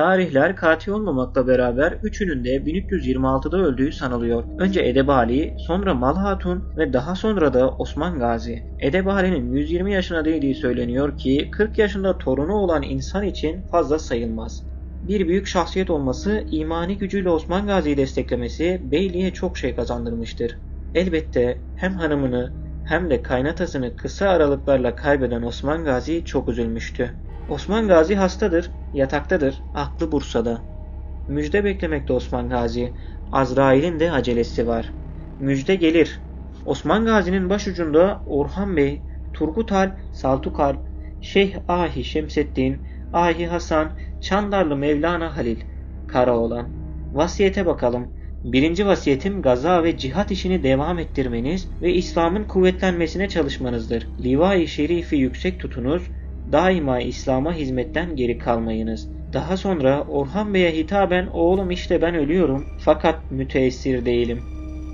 Tarihler katil olmamakla beraber üçünün de 1326'da öldüğü sanılıyor. Önce Edebali, sonra Mal Hatun ve daha sonra da Osman Gazi. Edebali'nin 120 yaşına değdiği söyleniyor ki 40 yaşında torunu olan insan için fazla sayılmaz. Bir büyük şahsiyet olması, imani gücüyle Osman Gazi'yi desteklemesi beyliğe çok şey kazandırmıştır. Elbette hem hanımını hem de kaynatasını kısa aralıklarla kaybeden Osman Gazi çok üzülmüştü. Osman Gazi hastadır, yataktadır, aklı Bursa'da. Müjde beklemekte Osman Gazi. Azrail'in de acelesi var. Müjde gelir. Osman Gazi'nin başucunda Orhan Bey, Turgut Alp, Saltuk Alp, Şeyh Ahi Şemseddin, Ahi Hasan, Çandarlı Mevlana Halil, Karaoğlan. Vasiyete bakalım. Birinci vasiyetim gaza ve cihat işini devam ettirmeniz ve İslam'ın kuvvetlenmesine çalışmanızdır. Livai Şerifi yüksek tutunuz, daima İslam'a hizmetten geri kalmayınız. Daha sonra Orhan Bey'e hitaben oğlum işte ben ölüyorum fakat müteessir değilim.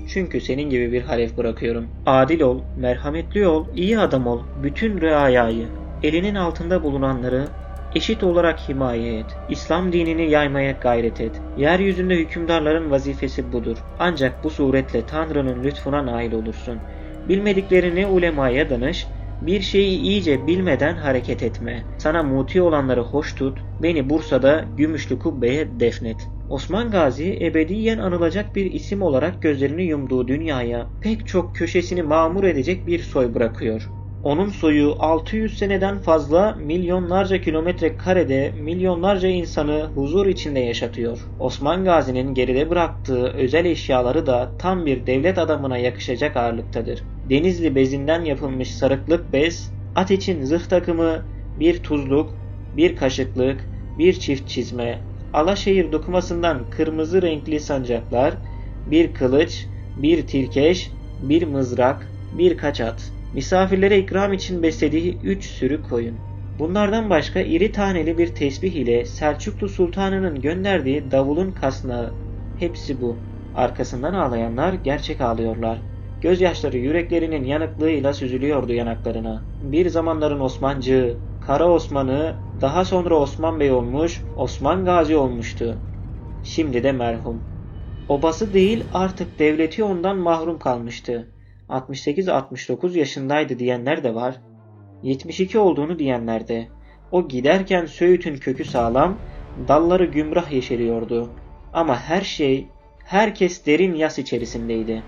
Çünkü senin gibi bir halef bırakıyorum. Adil ol, merhametli ol, iyi adam ol. Bütün reayayı, elinin altında bulunanları eşit olarak himaye et. İslam dinini yaymaya gayret et. Yeryüzünde hükümdarların vazifesi budur. Ancak bu suretle Tanrı'nın lütfuna nail olursun. Bilmediklerini ulemaya danış, bir şeyi iyice bilmeden hareket etme. Sana muti olanları hoş tut, beni Bursa'da Gümüşlü Kubbe'ye defnet. Osman Gazi ebediyen anılacak bir isim olarak gözlerini yumduğu dünyaya pek çok köşesini mamur edecek bir soy bırakıyor. Onun soyu 600 seneden fazla milyonlarca kilometre karede milyonlarca insanı huzur içinde yaşatıyor. Osman Gazi'nin geride bıraktığı özel eşyaları da tam bir devlet adamına yakışacak ağırlıktadır. Denizli bezinden yapılmış sarıklık bez, at için zırh takımı, bir tuzluk, bir kaşıklık, bir çift çizme, Alaşehir dokumasından kırmızı renkli sancaklar, bir kılıç, bir tilkeş, bir mızrak, birkaç at. Misafirlere ikram için beslediği üç sürü koyun. Bunlardan başka iri taneli bir tesbih ile Selçuklu Sultanı'nın gönderdiği davulun kasnağı. Hepsi bu. Arkasından ağlayanlar gerçek ağlıyorlar. Gözyaşları yüreklerinin yanıklığıyla süzülüyordu yanaklarına. Bir zamanların Osmancığı, Kara Osman'ı, daha sonra Osman Bey olmuş, Osman Gazi olmuştu. Şimdi de merhum. Obası değil artık devleti ondan mahrum kalmıştı. 68-69 yaşındaydı diyenler de var. 72 olduğunu diyenler de. O giderken Söğüt'ün kökü sağlam, dalları gümrah yeşeriyordu. Ama her şey, herkes derin yas içerisindeydi.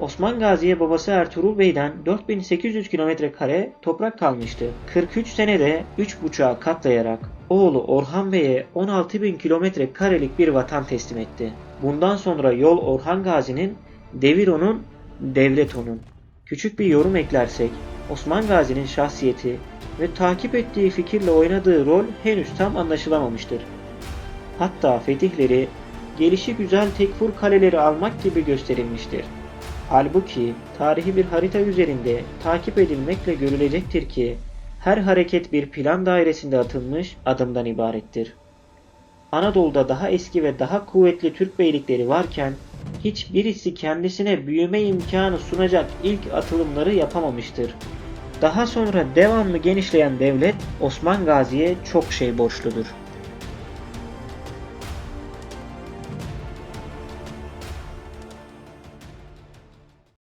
Osman Gazi'ye babası Ertuğrul Bey'den 4800 kilometre kare toprak kalmıştı. 43 senede 3,5'a katlayarak oğlu Orhan Bey'e 16.000 kilometre karelik bir vatan teslim etti. Bundan sonra yol Orhan Gazi'nin, devir onun, devlet onun. Küçük bir yorum eklersek, Osman Gazi'nin şahsiyeti ve takip ettiği fikirle oynadığı rol henüz tam anlaşılamamıştır. Hatta fetihleri, gelişi güzel tekfur kaleleri almak gibi gösterilmiştir. Halbuki tarihi bir harita üzerinde takip edilmekle görülecektir ki her hareket bir plan dairesinde atılmış adımdan ibarettir. Anadolu'da daha eski ve daha kuvvetli Türk beylikleri varken hiçbirisi kendisine büyüme imkanı sunacak ilk atılımları yapamamıştır. Daha sonra devamlı genişleyen devlet Osman Gazi'ye çok şey borçludur.